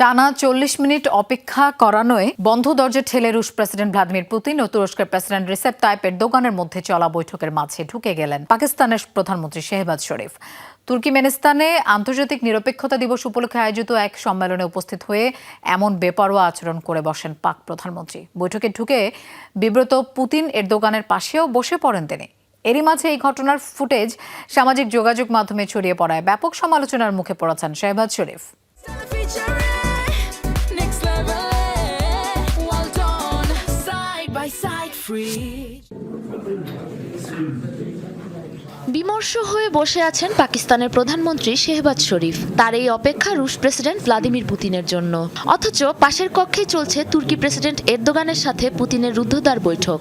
টানা চল্লিশ মিনিট অপেক্ষা করানোয় বন্ধ দরজা ঠেলে রুশ প্রেসিডেন্ট ভ্লাদিমির পুতিন ও তুরস্কের প্রেসিডেন্ট রিসেপ তাইপের দোকানের মধ্যে চলা বৈঠকের মাঝে ঢুকে গেলেন পাকিস্তানের প্রধানমন্ত্রী শেহবাজ শরীফ। তুর্কিমেনিস্তানে আন্তর্জাতিক নিরপেক্ষতা দিবস উপলক্ষে আয়োজিত এক সম্মেলনে উপস্থিত হয়ে এমন বেপরোয়া আচরণ করে বসেন পাক প্রধানমন্ত্রী। বৈঠকে ঢুকে বিব্রত পুতিন এর দোকানের পাশেও বসে পড়েন তিনি। এরই মাঝে এই ঘটনার ফুটেজ সামাজিক যোগাযোগ মাধ্যমে ছড়িয়ে পড়ায় ব্যাপক সমালোচনার মুখে পড়েছেন শেহবাজ শরীফ। বিমর্ষ হয়ে বসে আছেন পাকিস্তানের প্রধানমন্ত্রী শেহবাজ শরীফ। তার এই অপেক্ষা রুশ প্রেসিডেন্ট ভ্লাদিমির পুতিনের জন্য। অথচ পাশের কক্ষে চলছে তুর্কি প্রেসিডেন্ট এরদোগানের সাথে পুতিনের রুদ্ধদ্বার বৈঠক।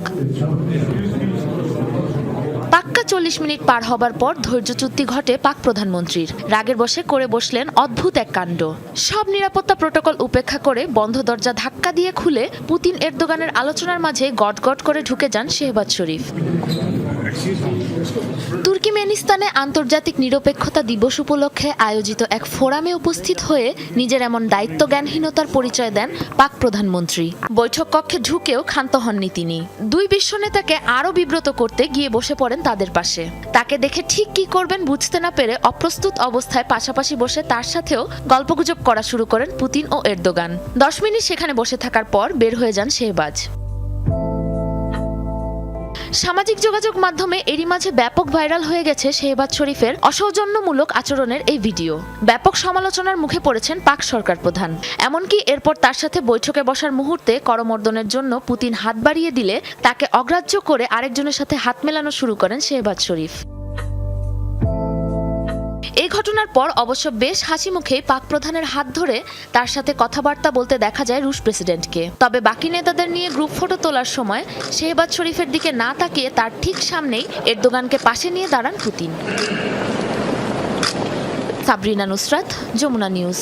চল্লিশ মিনিট পার হবার পর ধৈর্যচ্যুতি ঘটে পাক প্রধানমন্ত্রীর। রাগের বসে করে বসলেন অদ্ভুত এক কাণ্ড। সব নিরাপত্তা প্রোটোকল উপেক্ষা করে বন্ধ দরজা ধাক্কা দিয়ে খুলে পুতিন এরদোগানের আলোচনার মাঝে গট গট করে ঢুকে যান শেহবাজ শরীফ। তুর্কিমেনিস্তানে আন্তর্জাতিক নিরপেক্ষতা দিবস উপলক্ষে আয়োজিত এক ফোরামে উপস্থিত হয়ে নিজের এমন দায়িত্ব জ্ঞানহীনতার পরিচয় দেন পাক প্রধানমন্ত্রী। বৈঠক কক্ষে ঢুকেও ক্ষান্ত হননি তিনি। দুই বিশ্ব নেতাকে আরও বিব্রত করতে গিয়ে বসে পড়েন তাদের পাশে। তাকে দেখে ঠিক কি করবেন বুঝতে না পেরে অপ্রস্তুত অবস্থায় পাশাপাশি বসে তার সাথেও গল্পগুজব করা শুরু করেন পুতিন ও এরদোগান। দশ মিনিট সেখানে বসে থাকার পর বের হয়ে যান শেহবাজ। সামাজিক যোগাযোগ মাধ্যমে এরই মাঝে ব্যাপক ভাইরাল হয়ে গেছে শেহবাজ শরীফের অসৌজন্যমূলক আচরণের এই ভিডিও। ব্যাপক সমালোচনার মুখে পড়েছেন পাক সরকার প্রধান। এমনকি এরপর তার সাথে বৈঠকে বসার মুহূর্তে করমর্দনের জন্য পুতিন হাত বাড়িয়ে দিলে তাকে অগ্রাহ্য করে আরেকজনের সাথে হাত মেলানো শুরু করেন শেহবাজ শরীফ। ঘটনার পর অবশ্য বেশ হাসি মুখে পাক প্রধানের হাত ধরে তার সাথে কথাবার্তা বলতে দেখা যায় রুশ প্রেসিডেন্টকে। তবে বাকি নেতাদের নিয়ে গ্রুপ ফটো তোলার সময় শেহবাজ শরীফের দিকে না তাকিয়ে তার ঠিক সামনেই এরদোগানকে পাশে নিয়ে দাঁড়ান পুতিন। সাবরিনা নুসরাত, যমুনা নিউজ।